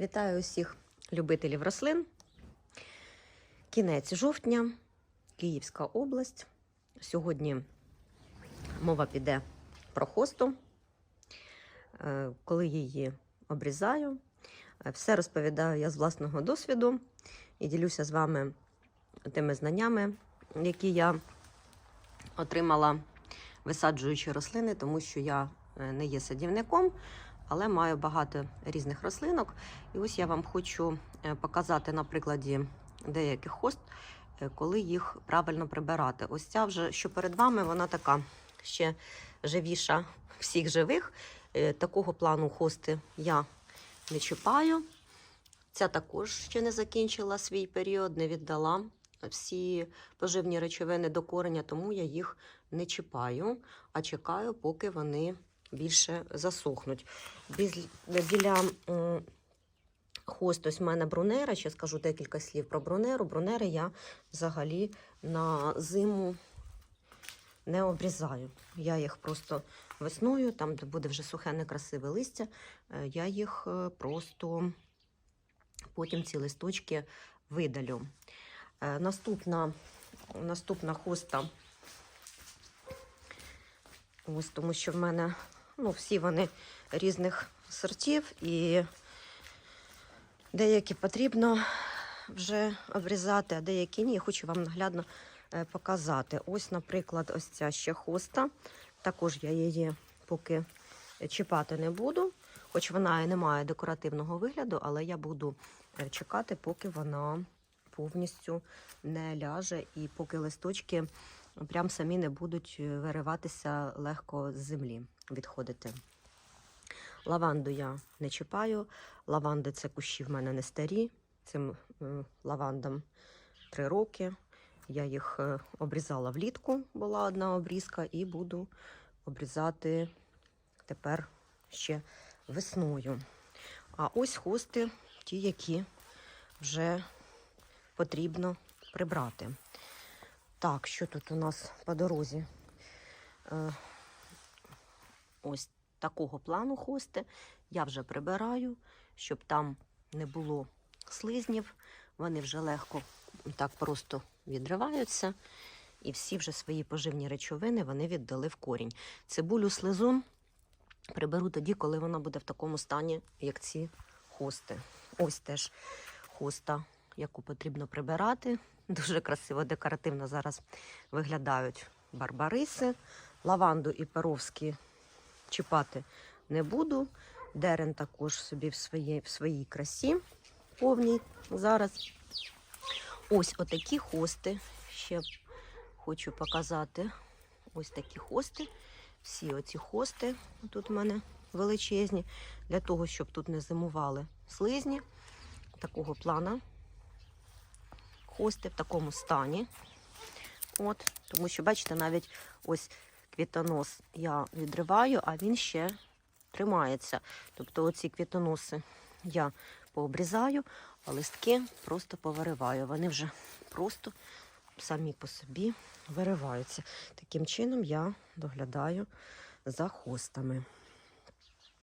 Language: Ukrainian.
Вітаю усіх любителів рослин. Кінець жовтня, Київська область. Сьогодні мова піде про хосту. Е, Коли її обрізаю, е, все розповідаю я з власного досвіду і ділюся з вами тими знаннями, які я отримала, висаджуючи рослини, тому що я е, не є садівником, але маю багато різних рослинок. І ось я вам хочу е, показати на прикладі деяких хост, е, коли їх правильно прибирати. Ось ця вже, що перед вами, вона така ще живіша всіх живих. Е, Такого плану хости я не чіпаю. Ця також ще не закінчила свій період, не віддала всі поживні речовини до кореня, тому я їх не чіпаю, а чекаю, поки вони більше засохнуть. Біля м, хост, ось в мене брунера, ще скажу декілька слів про брунеру. Брунери я взагалі на зиму не обрізаю. Я їх просто весною, там, де буде вже сухе, некрасиве листя, е, я їх е, просто потім ці листочки видалю. Е, Наступна, наступна хоста. Ось тому що в мене ну, всі вони різних сортів, і деякі потрібно вже обрізати, а деякі ні. Я хочу вам наглядно е, показати. Ось, наприклад, ось ця ще хоста. Також я її поки чіпати не буду, хоч вона і не має декоративного вигляду, але я буду е, чекати, поки вона повністю не ляже і поки листочки прям самі не будуть е, вириватися легко з землі, відходити. Лаванду я не чіпаю. Лаванди це кущі в мене не старі. Цим е, лавандам три роки. Я їх е, обрізала влітку, була одна обрізка, і буду обрізати тепер ще весною. А ось хости, ті, які вже потрібно прибрати. Так, що тут у нас по дорозі? Е, ось такого плану хости. Я вже прибираю, щоб там не було слизнів. Вони вже легко так просто відриваються. І всі вже свої поживні речовини вони віддали в корінь. Цибулю слизун приберу тоді, коли вона буде в такому стані, як ці хости. Ось теж хоста, яку потрібно прибирати. Дуже красиво, декоративно зараз виглядають барбариси. Лаванду і перовські чіпати не буду. Дерен також собі в своїй, в своїй красі повній зараз. Ось отакі хости. Ще хочу показати. Ось такі хости. Всі оці хости тут у мене величезні. Для того, щоб тут не зимували слизні. Такого плана. Хости в такому стані. От, тому що, бачите, навіть ось квітонос я відриваю, а він ще тримається. Тобто оці квітоноси я пообрізаю, а листки просто повириваю. Вони вже просто самі по собі вириваються. Таким чином я доглядаю за хостами.